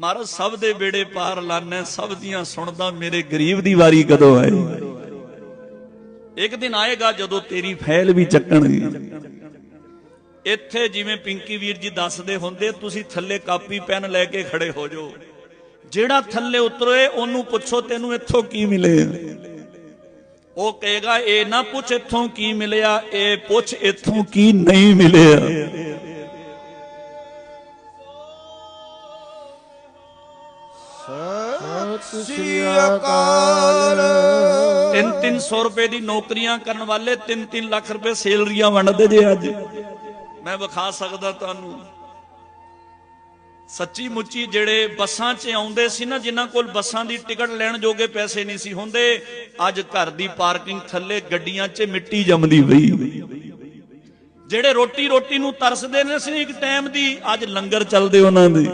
ਮਹਾਰਾਜ, ਸਭ ਦੇ ਬੇੜੇ ਪਾਰ ਲਾਣਾ ਸਭ ਦੀਆਂ ਸੁਣਦਾ, ਮੇਰੇ ਗਰੀਬ ਦੀ ਵਾਰੀ ਕਦੋਂ ਆਏ ਇੱਕ ਦਿਨ ਆਏਗਾ ਜਦੋਂ ਤੇਰੀ ਫੈਲ ਵੀ ਚੱਕਣਗੇ। ਇੱਥੇ ਜਿਵੇਂ ਪਿੰਕੀ ਵੀਰ ਜੀ ਦੱਸਦੇ ਹੁੰਦੇ, ਤੁਸੀਂ ਥੱਲੇ ਕਾਪੀ, ਪੈਨ ਲੈ ਕੇ ਖੜੇ ਹੋ ਜਾਓ। ਜਿਹੜਾ ਥੱਲੇ ਉਤਰੇ, ਉਹਨੂੰ ਪੁੱਛੋ, ਤੈਨੂੰ ਇੱਥੋਂ ਕੀ ਮਿਲੇ ਉਹ ਕਹੇਗਾ, ਇਹ ਨਾ ਪੁੱਛ ਇੱਥੋਂ ਕੀ ਮਿਲਿਆ, ਇਹ ਪੁੱਛ ਇੱਥੋਂ ਕੀ ਨਹੀਂ ਮਿਲਿਆ। ਸਤਿ ਸ੍ਰੀ ਅਕਾਲ। 3-300 ਰੁਪਏ ਦੀ ਨੌਕਰੀਆਂ ਕਰਨ ਵਾਲੇ 3-3 ਲੱਖ ਰੁਪਏ ਸੈਲਰੀਆਂ ਵੰਡਦੇ ਜੇ ਅੱਜ। ਮੈਂ ਵਿਖਾ ਸਕਦਾ ਤੁਹਾਨੂੰ। ਸੱਚੀ ਮੁੱਚੀ ਜਿਹੜੇ ਬੱਸਾਂ 'ਚ ਆਉਂਦੇ ਸੀ ਨਾ ਜਿਨ੍ਹਾਂ ਕੋਲ ਬੱਸਾਂ ਦੀ ਟਿਕਟ ਲੈਣ ਜੋਗੇ ਪੈਸੇ ਨਹੀਂ ਸੀ ਹੁੰਦੇ ਅੱਜ ਘਰ ਦੀ ਪਾਰਕਿੰਗ ਥੱਲੇ ਗੱਡੀਆਂ 'ਚ ਮਿੱਟੀ ਜੰਮਦੀ ਪਈ। ਜਿਹੜੇ ਰੋਟੀ ਰੋਟੀ ਨੂੰ ਤਰਸਦੇ ਨੇ ਸੀ ਇੱਕ ਟਾਈਮ ਦੀ ਅੱਜ ਲੰਗਰ ਚੱਲਦੇ ਉਹਨਾਂ ਦੇ।